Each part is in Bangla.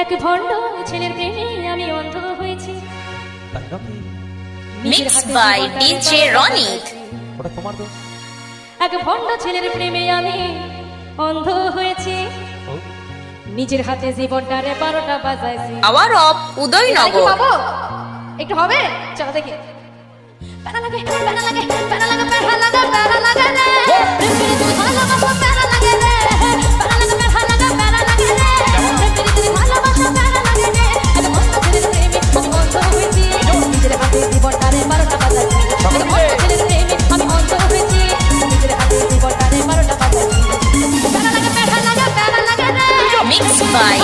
এক ভণ্ড ছেলের প্রেমে আমি অন্ধ হয়েছি। তাই নাকি নিজের Mixed হাতে by জীবনটা DJ রেখে রনিত। বাঁচাইছি। ওটা তোমার তো এক ভণ্ড ছেলের প্রেমে আমি অন্ধ হয়েছি। নিজের হাতে জীবনটারে বারোটা বাজাইছি। Power of Udaynagar. পাবো? একটু হবে? চলো দেখি। প্যারা লাগে প্যারা লাগে প্যারা লাগে প্যারা লাগে Spotify.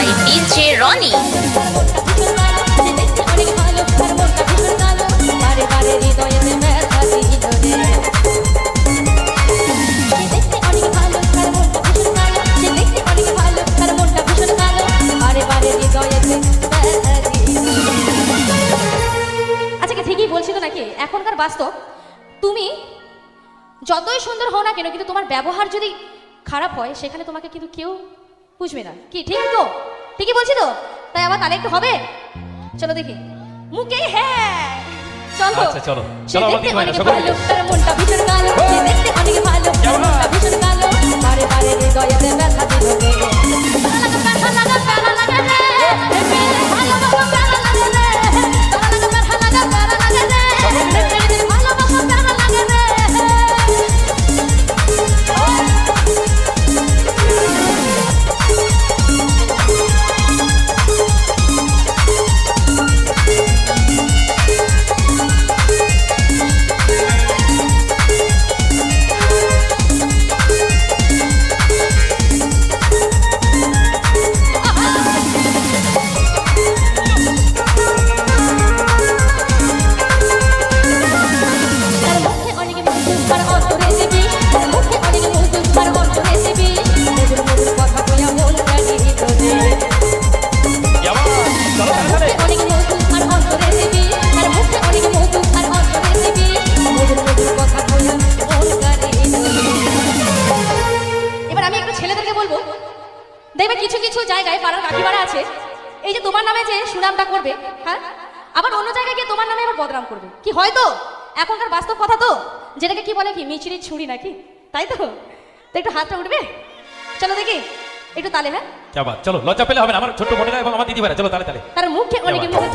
By DJ রনি এখনকার বাস্তব, তুমি যতই সুন্দর হও না কেন, কিন্তু তোমার ব্যবহার যদি খারাপ হয়, সেখানে তোমাকে কিন্তু কেউ বুঝবে না। কি ঠিক তো? ঠিকই বলছি তো? তাই আবার তাহলে একটু হবে? চলো দেখি। মুখে হ্যাঁ। চলো। আচ্ছা, চলো। চলো, মনটা ভিতরে না, সকলে দেখবে কিছু কিছু জায়গায় পাড়ার কাকিমারা আছে। এই যে তোমার নামে যে সুনামটা করবে হ্যাঁ? আবার অন্য জায়গায় গিয়ে তোমার নামে আবার বদনাম করবে। কি হয় তো? এখনকার বাস্তব কথা তো? যেটাকে কি বলে কি মিচিরি ছুরি নাকি? তাই তো? তো একটু হাতটা উঠবে? চলো দেখি। একটু তালে হ্যাঁ? চলো লজ্জা পেলে হবে না আমার ছোট্ট বোনেরা এবং আমার দিদি ভাই চলো তালে তালে। তার মুখে অনেক মুখে